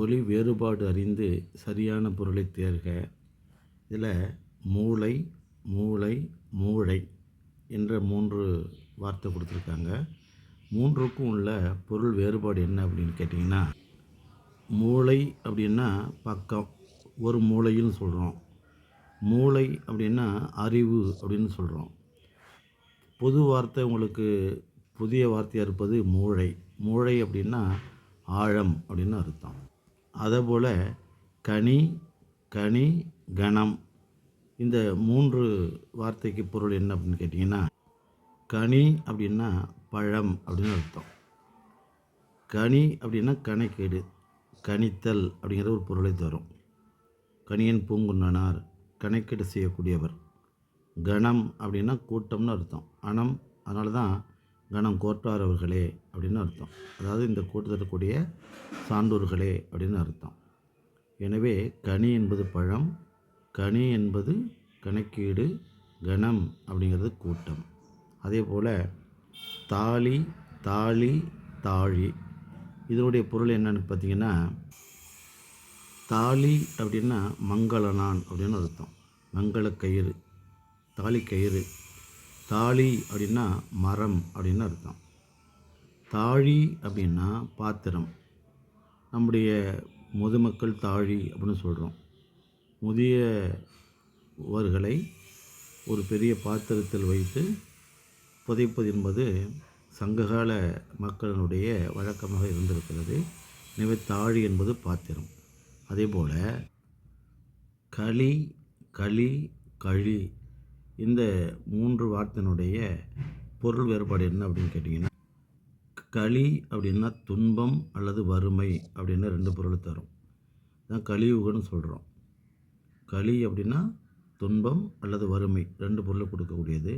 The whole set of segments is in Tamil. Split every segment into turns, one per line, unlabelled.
ஒலி வேறுபாடு அறிந்து சரியான பொருளை தேர்க. இதில் மூளை மூளை மூளை என்ற மூன்று வார்த்தை கொடுத்துருக்காங்க. மூன்றுக்கும் உள்ள பொருள் வேறுபாடு என்ன அப்படின்னு கேட்டிங்கன்னா மூளை அப்படின்னா பக்கம் ஒரு மூளைன்னு சொல்கிறோம் மூளை அப்படின்னா அறிவு அப்படின்னு சொல்கிறோம் பொது வார்த்தை உங்களுக்கு புதிய வார்த்தையாக இருப்பது மூளை. மூளை அப்படின்னா ஆழம் அப்படின்னு அர்த்தம். அதேபோல் கனி கனி கணம். இந்த மூன்று வார்த்தைக்கு பொருள் என்ன அப்படின்னு கேட்டிங்கன்னா கனி அப்படின்னா பழம் அப்படின்னு அர்த்தம். கனி அப்படின்னா கணக்கீடு கணித்தல் அப்படிங்கிற ஒரு பொருளை தரும். கணியன் பூங்குன்னனார் கணக்கீடு செய்யக்கூடியவர். கணம் அப்படின்னா கூட்டம்னு அர்த்தம். அணம் அதனால தான் கணம் கோட்டார் அவர்களே அப்படின்னு அர்த்தம். அதாவது இந்த கூட்டத்தக்கூடிய சான்றோர்களே அப்படின்னு அர்த்தம். எனவே கனி என்பது பழம் கனி என்பது கணக்கீடு கணம் அப்படிங்கிறது கூட்டம். அதே போல் தாலி தாலி தாழி. இதனுடைய பொருள் என்னன்னு பார்த்தீங்கன்னா தாலி அப்படின்னா மங்களனான் அப்படின்னு அர்த்தம். மங்கள கயிறு தாலி கயிறு தாளி அப்படின்னா மரம் அப்படின்னு அர்த்தம். தாழி அப்படின்னா பாத்திரம். நம்முடைய முதுமக்கள் தாழி அப்படின்னு சொல்கிறோம் முதியவர்களை ஒரு பெரிய பாத்திரத்தில் வைத்து புதைப்பது என்பது சங்ககால மக்களினுடைய வழக்கமாக இருந்திருக்கிறது. எனவே தாழி என்பது பாத்திரம். அதே போல் களி களி கழி இந்த மூன்று வார்த்தையினுடைய பொருள் வேறுபாடு என்ன அப்படின்னு கேட்டிங்கன்னா களி அப்படின்னா துன்பம் அல்லது வறுமை அப்படின்னு ரெண்டு பொருள் தரும். தான் கலியுகன்னு சொல்கிறோம் களி அப்படின்னா துன்பம் அல்லது வறுமை ரெண்டு பொருளை கொடுக்கக்கூடியது.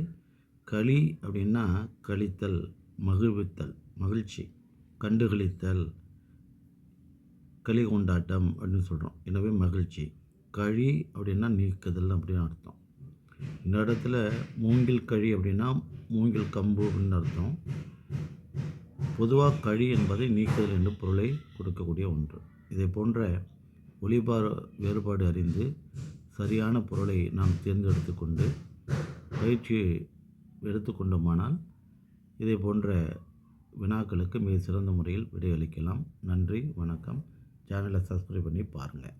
களி அப்படின்னா கழித்தல் மகிழ்வித்தல் மகிழ்ச்சி கண்டுகளித்தல் களி கொண்டாட்டம் அப்படின்னு சொல்கிறோம் எனவே மகிழ்ச்சி. கழி அப்படின்னா நீக்குதல் அப்படின்னு அர்த்தம். இந்த இடத்துல மூங்கில் கழி அப்படின்னா மூங்கில் கம்பு அப்படின்னு அர்த்தம். பொதுவாக கழி என்பதை நீக்குதல் என்று பொருளை கொடுக்கக்கூடிய ஒன்று. இதை போன்ற ஒளிபார வேறுபாடு அறிந்து சரியான பொருளை நாம் தேர்ந்தெடுத்து கொண்டு பயிற்சி எடுத்துக்கொண்டோமானால் இதை போன்ற வினாக்களுக்கு மிக சிறந்த முறையில் விடையளிக்கலாம். நன்றி வணக்கம். சேனலை சப்ஸ்கிரைப் பண்ணி பாருங்கள்